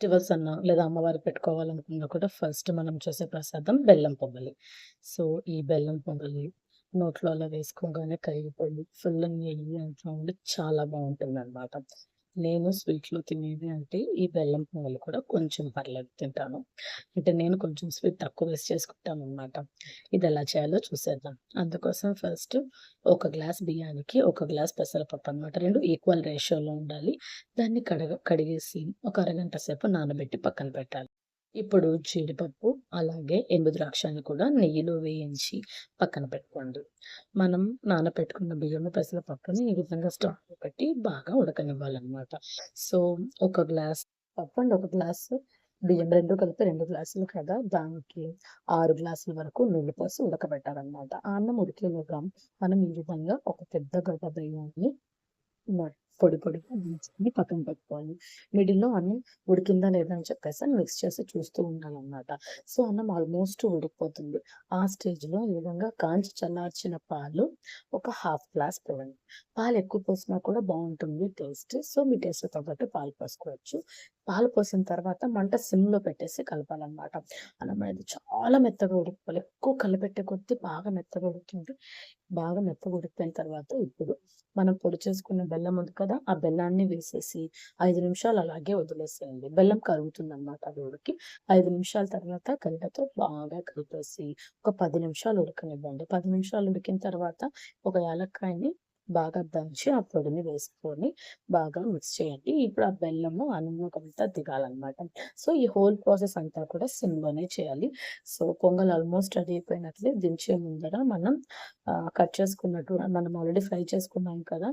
Festivals అన్నా లేదా అమ్మవారికి పెట్టుకోవాలనుకున్నా కూడా ఫస్ట్ మనం చేసే ప్రసాదం బెల్లం పొంగలి. సో, ఈ బెల్లం పొంగలి నోట్లో అలా వేసుకోగానే కరిగిపోయి ఫుల్ నెయ్యి అంతా ఉండి చాలా బాగుంటుంది అనమాట నేను స్వీట్‌లో తినేది అంటే ఈ బెల్లం పొంగలి కూడా కొంచెం పర్లేదు తింటాను. అంటే నేను కొంచెం స్వీట్ తక్కువ వేసి ఇది ఎలా చేయాలో చూసేద్దాం. అందుకోసం ఫస్ట్ ఒక గ్లాస్ బియ్యానికి ఒక గ్లాస్ పెసరపప్పు అనమాట. రెండు ఈక్వల్ రేషియోలో ఉండాలి. దాన్ని కడగ కడిగేసి ఒక అరగంట సేపు నానబెట్టి పక్కన పెట్టాలి. ఇప్పుడు జీడిపప్పు, అలాగే ఎండు ద్రాక్షని కూడా నెయ్యిలో వేయించి పక్కన పెట్టుకోండి. మనం నానపెట్టుకున్న బియ్యము, పెసరపప్పుని ఈ విధంగా స్టవ్ పెట్టి బాగా ఉడకనివ్వాలన్నమాట సో, ఒక గ్లాస్ పప్పు అండ్ ఒక గ్లాస్ బియ్యం రెండు కలిపి రెండు గ్లాసులు కదా! దానికి ఆరు గ్లాసుల వరకు నీళ్ళు పోసి ఉడకబెట్టాలన్నమాట అన్నం ఉడికేలోగా మనం ఈ విధంగా ఒక పెద్ద గడ్డ బియ్యాన్ని పొడి పొడి పొడిగా దంచుకొని పక్కన పెట్టుకోవాలి. మిడిల్‌లో అన్నం ఉడికిందా లేదా అని చెప్పేసి మిక్స్ చేసి చూస్తూ ఉండాలన్నమాట సో, అన్నం ఆల్మోస్ట్ ఉడికిపోతుంది. ఆ స్టేజ్‌లో ఈ విధంగా కాంచి చల్లార్చిన పాలు ఒక హాఫ్ గ్లాస్ పోయండి. పాలు ఎక్కువ పోసినా కూడా బాగుంటుంది టేస్ట్. సో, మీ టేస్ట్‌కి తగ్గట్టు పాలు పోసుకోవచ్చు. పాలు పోసిన తర్వాత మంట సిమ్‌లో పెట్టేసి కలపాలన్నమాట అన్నం అనేది చాలా మెత్తగా ఉడికిపోవాలి. ఎక్కువ కలపెట్టే కొద్దీ బాగా మెత్తగా ఉడుకుతుంది. బాగా మెత్తగా ఉడికిపోయిన తర్వాత ఇప్పుడు మనం పొడి చేసుకున్న బెల్లం ఉంది కదా! ఆ బెల్లాన్ని వేసేసి ఐదు నిమిషాలు అలాగే వదిలేసేయండి. బెల్లం కరుగుతుందన్నమాట అది ఉడికి. ఐదు నిమిషాల తర్వాత గంటతో బాగా కలిపేసి ఒక పది నిమిషాలు ఉడకనివ్వండి. పది నిమిషాలు ఉడికిన తర్వాత ఒక యాలక్కాయని బాగా దంచి ఆ పొడిని వేసుకొని బాగా మిక్స్ చేయండి. ఇప్పుడు ఆ బెల్లము అన్నంలోకంతా దిగాలన్నమాట సో, ఈ హోల్ ప్రాసెస్ అంతా కూడా సిమ్‌లోనే చేయాలి. సో, పొంగల్ ఆల్మోస్ట్ రెడీ అయిపోయినట్లే దించే ముందర మనం కట్ చేసుకున్నట్టు మనం ఆల్రెడీ ఫ్రై చేసుకున్నాం కదా!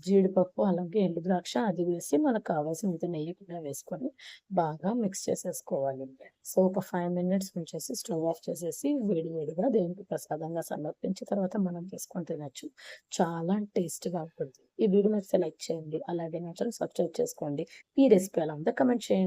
జీడిపప్పు అలాగే ఎండు ద్రాక్ష అది వేసి మనకు కావాల్సినంత నెయ్యి కూడా వేసుకొని బాగా మిక్స్ చేసేసుకోవాలి. సో, ఒక ఫైవ్ మినిట్స్ ఉంచేసి స్టవ్ ఆఫ్ చేసేసి వేడి వేడిగా దేవునికి ప్రసాదంగా సమర్పించి తర్వాత మనం చేసుకొని తినొచ్చు. చాలా టేస్ట్‌గా ఉంటుంది. ఈ వీడియో నచ్చితే లైక్ చేయండి. అలాగే నచ్చిన సబ్స్క్రైబ్ చేసుకోండి. ఈ రెసిపీ ఎలా ఉందో కమెంట్ చేయండి.